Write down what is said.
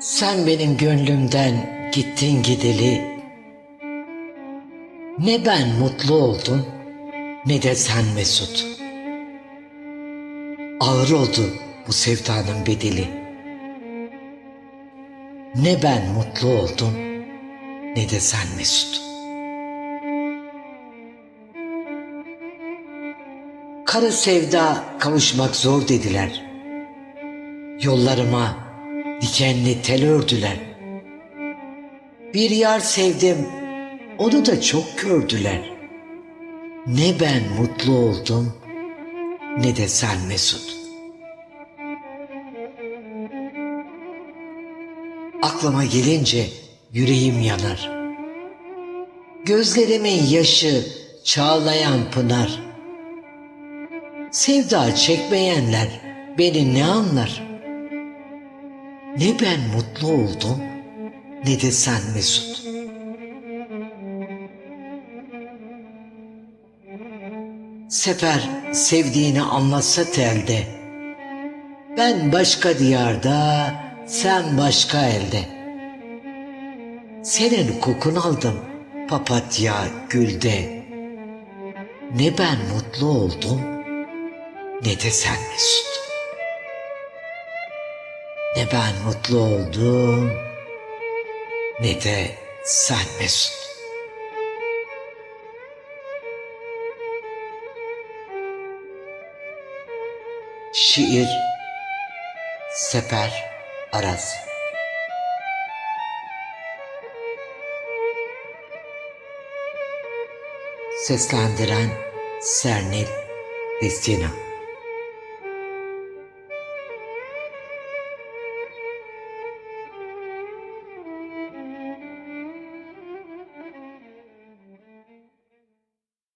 Sen benim gönlümden gittin gideli. Ne ben mutlu oldum ne de sen mesut. Ağır oldu bu sevdanın bedeli. Ne ben mutlu oldum ne de sen mesut. Kara sevda kavuşmak zor dediler. Yollarıma dikenli tel ördüler. Bir yar sevdim, onu da çok gördüler. Ne ben mutlu oldum, ne de sen Mesut. Aklıma gelince yüreğim yanar. Gözlerimin yaşı çağlayan pınar. Sevda çekmeyenler beni ne anlar? Ne ben mutlu oldum ne de sen Mesut. Sefer sevdiğini anlatsa telde. Ben başka diyarda, sen başka elde. Senin kokun aldım papatya gülde. Ne ben mutlu oldum ne de sen Mesut. Ne ben mutlu oldum ne de sen Mesut. Şiir Sefer Araz Seslendiren Sernil Destina